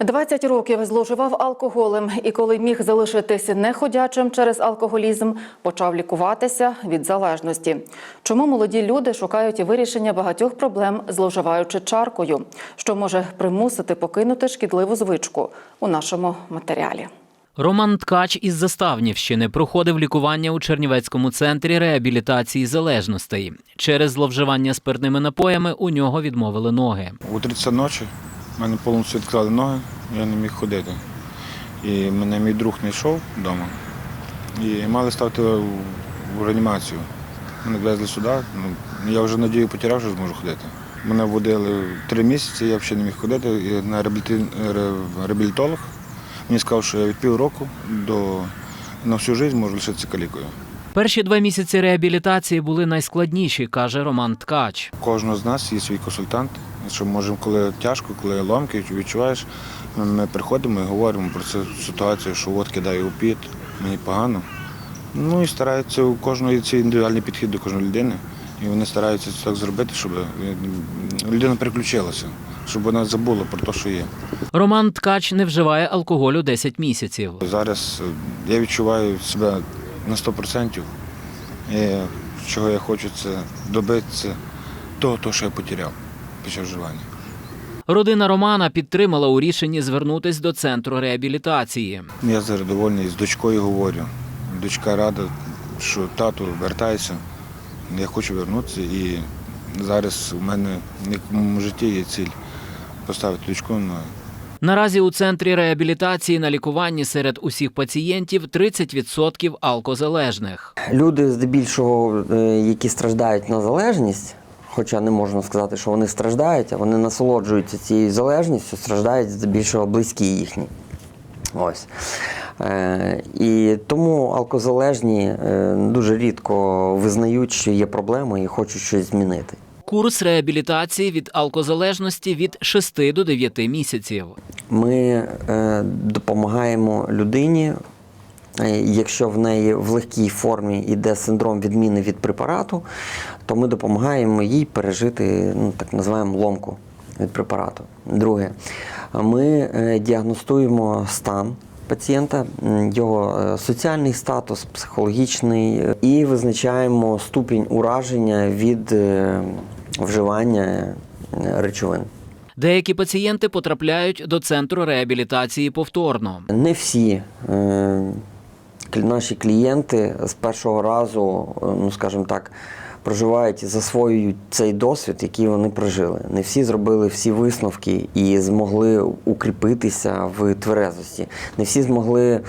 20 років зловживав алкоголем і коли міг залишитися неходячим через алкоголізм, почав лікуватися від залежності. Чому молоді люди шукають вирішення багатьох проблем, зловживаючи чаркою, що може примусити покинути шкідливу звичку у нашому матеріалі. Роман Ткач із Заставнівщини проходив лікування у Чернівецькому центрі реабілітації залежностей. Через зловживання спиртними напоями у нього відмовили ноги. У 30 ночі в мене повністю відклали ноги, я не міг ходити. І мене мій друг не йшов вдома. І мали ставити в реанімацію. Мене везли сюди. Ну, я вже надію потеряв, що зможу ходити. Мене водили три місяці, я взагалі не міг ходити. І на реабілітолог мені сказав, що я від півроку до на всю життя можу лишитися калікою. Перші два місяці реабілітації були найскладніші, каже Роман Ткач. Кожного з нас є свій консультант. Що можемо, коли тяжко, коли ломки, відчуваєш, ми, приходимо і говоримо про цю ситуацію, що от кидає у піт, мені погано. Ну і стараються у кожного є індивідуальний підхід до кожної людини. І вони стараються це так зробити, щоб е, людина переключилася, щоб вона забула про те, що є. Роман Ткач не вживає алкоголю 10 місяців. Зараз е, я відчуваю себе на 100%. І чого я хочу, це добитися того, того, що я потеряв під час вживання. Родина Романа підтримала у рішенні звернутись до центру реабілітації. Я зараз довольний з дочкою говорю. Дочка рада, що тату вертайся. Я хочу повернутися і зараз у мене в моєму житті є ціль поставити дочку на Наразі у центрі реабілітації на лікуванні серед усіх пацієнтів 30% алкозалежних. Люди, здебільшого, е, які страждають на залежність, хоча не можна сказати, що вони страждають, а вони насолоджуються цією залежністю, страждають здебільшого близькі їхні. Ось. Е, і тому алкозалежні е, дуже рідко визнають, що є проблема і хочуть щось змінити. Курс реабілітації від алкозалежності від 6 до 9 місяців. Ми е, допомагаємо людині, е, якщо в неї в легкій формі йде синдром відміни від препарату, то ми допомагаємо їй пережити ну, так називаємо ломку від препарату. Друге, ми е, діагностуємо стан. Пацієнта, його соціальний статус, психологічний, і визначаємо ступінь ураження від вживання е, речовин. Деякі пацієнти потрапляють до центру реабілітації повторно. Не всі е, наші клієнти з першого разу, е, ну скажімо так, проживають і засвоюють цей досвід, який вони прожили. Не всі зробили всі висновки і змогли укріпитися в тверезості. Не всі змогли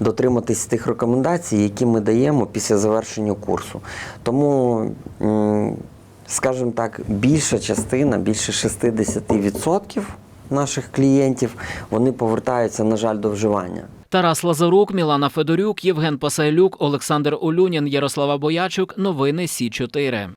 дотриматись тих рекомендацій, які ми даємо після завершення курсу. Тому, скажімо так, більша частина, більше 60% наших клієнтів, вони повертаються, на жаль, до вживання. Тарас Лазарук, Мілана Федорюк, Євген Пасайлюк, Олександр Олюнін, Ярослава Боячук. Новини Сі 4